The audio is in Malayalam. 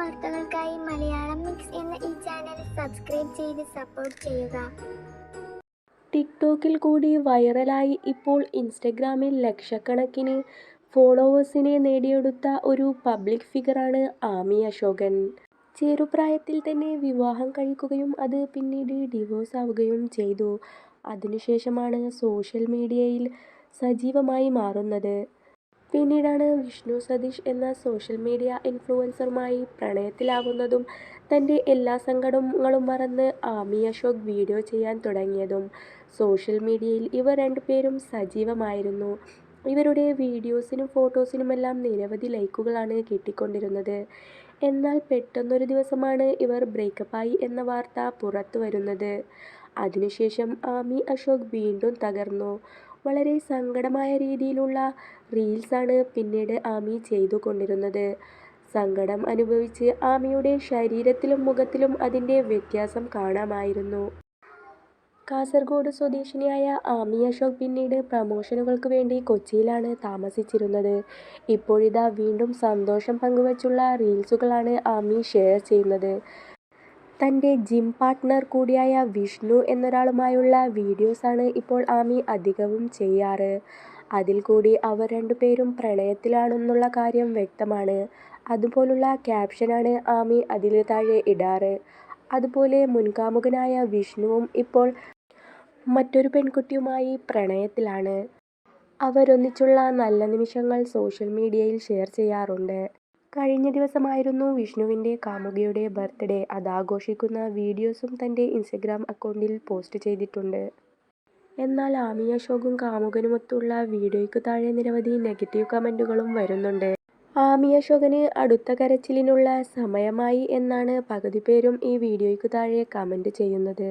വാർത്തകൾക്കായി മലയാളം മിക്സ് എന്ന ഈ ചാനൽ സബ്സ്ക്രൈബ് ചെയ്ത് സപ്പോർട്ട് ചെയ്യുക. ടിക്ടോക്കിൽ കൂടി വൈറലായി ഇപ്പോൾ ഇൻസ്റ്റഗ്രാമിൽ ലക്ഷക്കണക്കിന് ഫോളോവേഴ്സിനെ നേടിയെടുത്ത ഒരു പബ്ലിക് ഫിഗറാണ് ആമി അശോകൻ. ചെറുപ്രായത്തിൽ തന്നെ വിവാഹം കഴിക്കുകയും അത് പിന്നീട് ഡിവോഴ്സ് ആവുകയും ചെയ്തു. അതിനുശേഷമാണ് സോഷ്യൽ മീഡിയയിൽ സജീവമായി മാറുന്നത്. പിന്നീടാണ് വിഷ്ണു സതീഷ് എന്ന സോഷ്യൽ മീഡിയ ഇൻഫ്ലുവൻസറുമായി പ്രണയത്തിലാകുന്നതും തന്റെ എല്ലാ സങ്കടങ്ങളും മറന്ന് ആമി അശോക് വീഡിയോ ചെയ്യാൻ തുടങ്ങിയതും. സോഷ്യൽ മീഡിയയിൽ ഇവർ രണ്ടുപേരും സജീവമായിരുന്നു. ഇവരുടെ വീഡിയോസിനും ഫോട്ടോസിനുമെല്ലാം നിരവധി ലൈക്കുകളാണ് കിട്ടിക്കൊണ്ടിരുന്നത്. എന്നാൽ പെട്ടെന്നൊരു ദിവസമാണ് ഇവർ ബ്രേക്കപ്പായി എന്ന വാർത്ത പുറത്തു വരുന്നത് അതിനുശേഷം ആമി അശോക് വീണ്ടും തകർന്നു. വളരെ സങ്കടമായ രീതിയിലുള്ള റീൽസാണ് പിന്നീട് ആമി ചെയ്തു കൊണ്ടിരുന്നത് സങ്കടം അനുഭവിച്ച് ആമിയുടെ ശരീരത്തിലും മുഖത്തിലും അതിന്റെ വ്യത്യാസം കാണാമായിരുന്നു. കാസർഗോഡ് സ്വദേശിനിയായ ആമി അശോക് പിന്നീട് പ്രമോഷനുകൾക്ക് വേണ്ടി കൊച്ചിയിലാണ് താമസിച്ചിരുന്നത്. ഇപ്പോഴിതാ വീണ്ടും സന്തോഷം പങ്കുവച്ചുള്ള റീൽസുകളാണ് ആമി ഷെയർ ചെയ്യുന്നത്. തന്റെ ജിം പാർട്ട്ണർ കൂടിയായ വിഷ്ണു എന്നൊരാളുമായുള്ള വീഡിയോസാണ് ഇപ്പോൾ ആമി അധികവും ചെയ്യാറ്. അതിൽ കൂടി അവർ രണ്ടുപേരും പ്രണയത്തിലാണെന്നുള്ള കാര്യം വ്യക്തമാണ്. അതുപോലുള്ള ക്യാപ്ഷനാണ് ആമി അതിൽ താഴെ ഇടാറ്. അതുപോലെ മുൻകാമുകനായ വിഷ്ണുവും ഇപ്പോൾ മറ്റൊരു പെൺകുട്ടിയുമായി പ്രണയത്തിലാണ്. അവരൊന്നിച്ചുള്ള നല്ല നിമിഷങ്ങൾ സോഷ്യൽ മീഡിയയിൽ ഷെയർ ചെയ്യാറുണ്ട്. കഴിഞ്ഞ ദിവസമായിരുന്നു വിഷ്ണുവിന്റെ കാമുകിയുടെ ബർത്ത്ഡേ. അതാഘോഷിക്കുന്ന വീഡിയോസും തന്റെ ഇൻസ്റ്റഗ്രാം അക്കൗണ്ടിൽ പോസ്റ്റ് ചെയ്തിട്ടുണ്ട്. എന്നാൽ ആമി അശോകും കാമുകനുമൊത്തുള്ള വീഡിയോയ്ക്ക് താഴെ നിരവധി നെഗറ്റീവ് കമന്റുകളും വരുന്നുണ്ട്. ആമി അശോകന് അടുത്ത കരച്ചിലിനുള്ള സമയമായി എന്നാണ് പകുതി പേരും ഈ വീഡിയോയ്ക്ക് താഴെ കമന്റ് ചെയ്യുന്നത്.